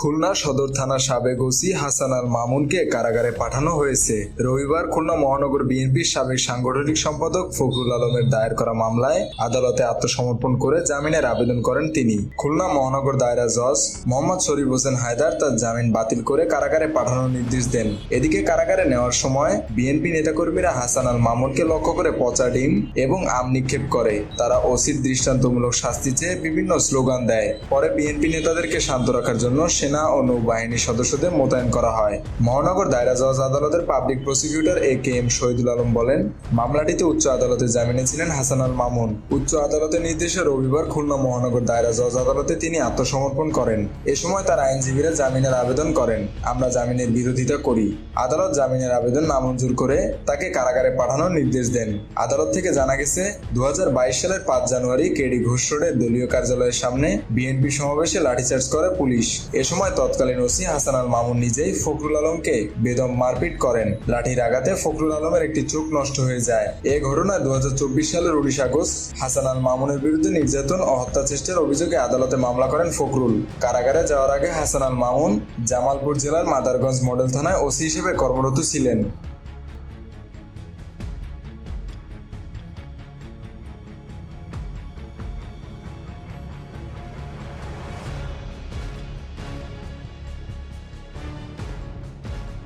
খুলনা সদর থানার সাবেক ওসি হাসান আল মামুনকে কারাগারে পাঠানো হয়েছে। রবিবার খুলনা মহানগর বিএনপির সাবেক সাংগঠনিক সম্পাদক ফখরুল আলমের দায়ের করা মামলায় আদালতে আত্মসমর্পণ করে জামিনের আবেদন করেন তিনি। খুলনা মহানগর দায়রা জজ মোহাম্মদ শরীফ হোসেন হায়দার তার জামিন বাতিল করে কারাগারে পাঠানোর নির্দেশ দেন। এদিকে কারাগারে নেওয়ার সময় বিএনপি নেতাকর্মীরা হাসান আল মামুনকে লক্ষ্য করে পচা ডিম এবং আম নিক্ষেপ করে। তারা ওসির দৃষ্টান্তমূলক শাস্তি চেয়ে বিভিন্ন স্লোগান দেয়। পরে বিএনপি নেতাদেরকে শান্ত রাখার জন্য সেনা ও নৌবাহিনীর সদস্যদের মোতায়েন করা হয়। মহানগর দায়রা জজ আদালতের public prosecutor A K M Shahidul Alam বলেন, মামলাটিতে উচ্চ আদালতে জামিনে ছিলেন হাসান আল মামুন। উচ্চ আদালতের নির্দেশে রবিবার খুলনা মহানগর দায়রা জজ আদালতে তিনি আত্মসমর্পণ করেন। এ সময় তার আইনজীবীরা জামিনের আবেদন করেন। আমরা জামিনের বিরোধিতা করি। আদালত জামিনের আবেদন নামঞ্জুর করে তাকে কারাগারে পাঠানোর নির্দেশ দেন। আদালত থেকে জানা গেছে দু হাজার বাইশ সালের পাঁচ জানুয়ারি কেডি ঘোষ রোডের দলীয় কার্যালয়ের সামনে বিএনপি সমাবেশে লাঠিচার্জ করে পুলিশ। এ সময় তৎকালীন ওসি হাসান আল মামুন নিজেই ফখরুল আলমকে বেদম মারপিট করেন। লাঠির আঘাতে ফখরুল আলমের একটি চোখ নষ্ট হয়ে যায়। এ ঘটনায় দু হাজার চব্বিশ সালের উনিশ আগস্ট হাসান আল মামুনের বিরুদ্ধে নির্যাতন ও হত্যা চেষ্টার অভিযোগে আদালতে মামলা করেন ফখরুল। কারাগারে যাওয়ার আগে হাসান আল মামুন জামালপুর জেলার মাদারগঞ্জ মডেল থানায় ওসি হিসেবে কর্মরত ছিলেন।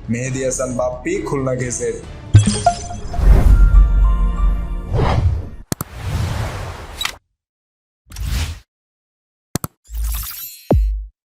মেহেদি হাসান বাপ্পি খুলনা গেজেট